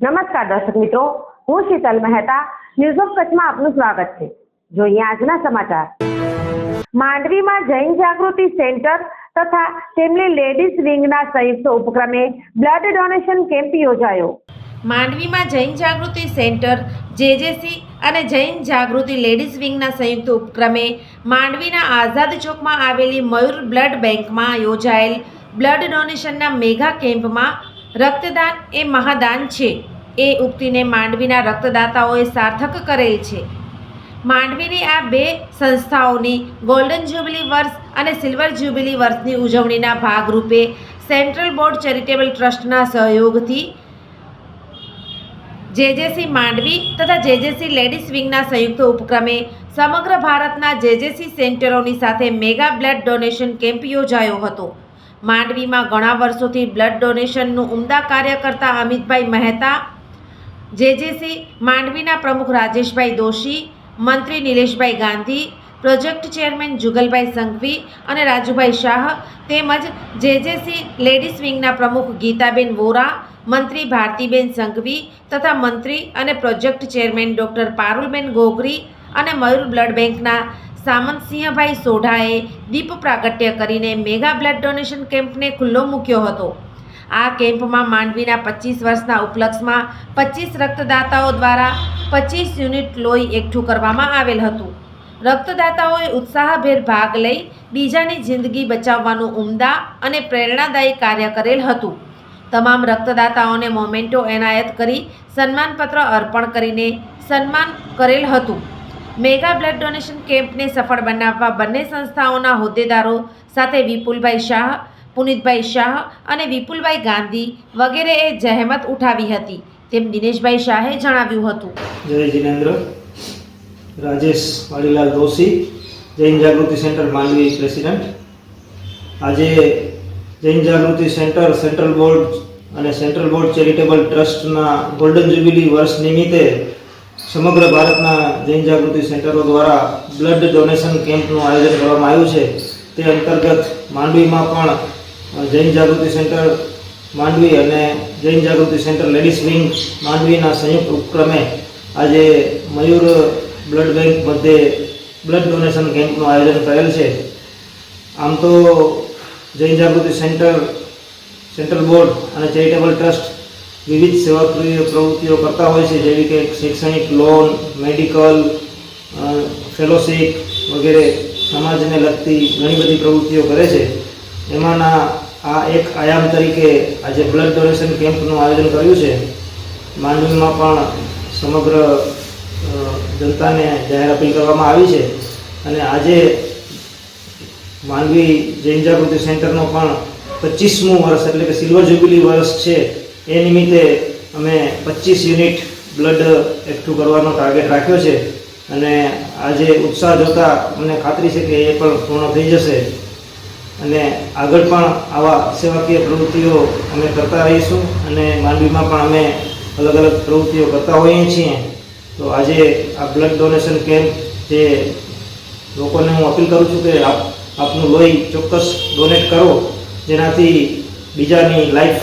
નમસ્કાર દર્શક મિત્રો, હું શીતલ મહેતા ન્યૂઝ ઓફ કચ્છમાં આપનું સ્વાગત છે. જોઈએ આજના સમાચાર. માંડવીમાં જૈન જાગૃતિ સેન્ટર તથા તેમની લેડીઝ વિંગના સંયુક્ત ઉપક્રમે બ્લડ ડોનેશન કેમ્પ યોજાયો. માંડવીમાં જૈન જાગૃતિ સેન્ટર જેજેસી અને જૈન જાગૃતિ લેડીઝ વિંગના સંયુક્ત ઉપક્રમે માંડવીના આઝાદ ચોકમાં આવેલી મયુર બ્લડ બેંકમાં યોજાયેલ બ્લડ ડોનેશનના મેગા કેમ્પમાં રક્તદાન એ મહાદાન છે. એ ઉક્તિને માંડવીના રક્તદાતાઓએ સાર્થક કરેલ છે. માંડવીની આ બે સંસ્થાઓની ગોલ્ડન જ્યુબિલી વર્ષ અને સિલ્વર જ્યુબિલી વર્ષની ઉજવણીના ભાગરૂપે સેન્ટ્રલ બોર્ડ ચેરિટેબલ ટ્રસ્ટના સહયોગથી જેજેસી માંડવી તથા જેજેસી લેડીઝ વિંગના સંયુક્ત ઉપક્રમે સમગ્ર ભારતના જેજેસી સેન્ટરોની સાથે મેગા બ્લડ ડોનેશન કેમ્પ યોજાયો હતો. માંડવીમાં ઘણા વર્ષોથી બ્લડ ડોનેશનનું ઉમદા કાર્ય કરતા અમિતભાઈ મહેતા, જેજેસી માંડવીના પ્રમુખ રાજેશભાઈ દોશી, મંત્રી નિલેશભાઈ ગાંધી, પ્રોજેક્ટ ચેરમેન જુગલભાઈ સંઘવી અને રાજુભાઈ શાહ, તેમજ જેજેસી લેડીઝ વિંગના પ્રમુખ ગીતાબેન વોરા, મંત્રી ભારતીબેન સંઘવી તથા મંત્રી અને project chairman doctor Parulben Gogri અને મયુર બ્લડ બેંકના સામંતસિંહભાઈ સોઢાએ દીપ પ્રાગટ્ય કરીને મેગા બ્લડ ડોનેશન કેમ્પને ખુલ્લો મૂક્યો હતો. આ કેમ્પમાં માંડવીના પચીસ વર્ષના ઉપલક્ષમાં પચીસ રક્તદાતાઓ દ્વારા પચીસ યુનિટ લોહી એકઠું કરવામાં આવેલ હતું. રક્તદાતાઓએ ઉત્સાહભેર ભાગ લઈ બીજાની જિંદગી બચાવવાનું ઉમદા અને પ્રેરણાદાયી કાર્ય કરેલ હતું. તમામ રક્તદાતાઓને મોમેન્ટો એનાયત કરી સન્માનપત્ર અર્પણ કરીને સન્માન કરેલ હતું. મેગા બ્લડ ડોનેશન કેમ્પને સફળ બનાવવા બંને સંસ્થાઓના હોદ્દેદારો સાથે વિપુલભાઈ શાહ, પુનિતભાઈ શાહ અને વિપુલભાઈ ગાંધી વગેરેએ જહેમત ઉઠાવી હતી. તેમ દિનેશભાઈ શાહે જણાવ્યું હતું. જય Jinendra. Rajesh Vadilal Doshi, Jain Jagruti centre Mandvi president. આજે Jain Jagruti centre central board અને સેન્ટ્રલ બોર્ડ ચેરિટેબલ ટ્રસ્ટના ગોલ્ડન જ્યુબિલી વર્ષ નિમિત્તે સમગ્ર ભારતના જૈન જાગૃતિ સેન્ટરો દ્વારા બ્લડ ડોનેશન કેમ્પનું આયોજન કરવામાં આવ્યું છે. તે અંતર્ગત માંડવીમાં પણ જૈન જાગૃતિ સેન્ટર માંડવી અને Jain Jagruti centre ladies wing માંડવીના સંયુક્ત ઉપક્રમે આજે મયુર બ્લડ બેંક મધ્યે બ્લડ ડોનેશન કેમ્પનું આયોજન કરેલ છે. આમ તો Jain Jagruti centre, central board અને ચેરિટેબલ ટ્રસ્ટ વિવિધ સેવાકીય પ્રવૃત્તિઓ કરતા હોય છે, જેવી કે શૈક્ષણિક લોન, મેડિકલ ફેલોશિપ વગેરે સમાજને લગતી ઘણી બધી પ્રવૃત્તિઓ કરે છે. એમાંના આ એક આયામ તરીકે આજે બ્લડ ડોનેશન કેમ્પનું આયોજન કર્યું છે. માંડવીમાં પણ સમગ્ર જનતાને જાહેર અપીલ કરવામાં આવી છે. અને આજે માંડવી જૈન જાગૃતિ સેન્ટરનો પણ પચીસમું વર્ષ એટલે કે સિલ્વર જ્યુબિલી વર્ષ છે. એ નિમિત્તે અમે પચીસ યુનિટ બ્લડ એકઠું કરવાનો ટાર્ગેટ રાખ્યો છે અને આજે ઉત્સાહ જોતા અમને ખાતરી છે કે એ પણ પૂર્ણ થઈ જશે. અને આગળ પણ આવા સેવાકીય પ્રવૃત્તિઓ અમે કરતા રહીશું અને માંડવીમાં પણ અમે અલગ અલગ પ્રવૃત્તિઓ કરતા હોઈએ છીએ. તો આજે આ બ્લડ ડોનેશન કેમ્પ જે લોકોને હું અપીલ કરું છું કે આપ આપનું લોહી ચોક્કસ ડોનેટ કરો, જેનાથી બીજાની લાઈફ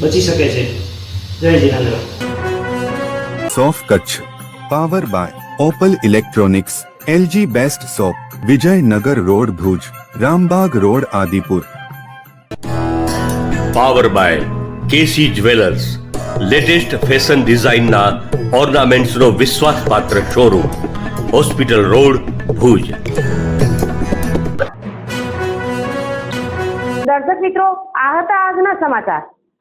બચી શકે છે. જય Jinendra. સોફ Kutch. Power by Opal electronics LG best shop Vijaynagar road Bhuj Rambag road Adipur. Power by KC jewellers latest fashion ડિઝાઇનના ઓર્નામેન્ટ્સનો વિશ્વાસપાત્ર શોરૂમ હોસ્પિટલ રોડ ભુજ. દર્શક મિત્રો આ હતા આજના સમાચાર.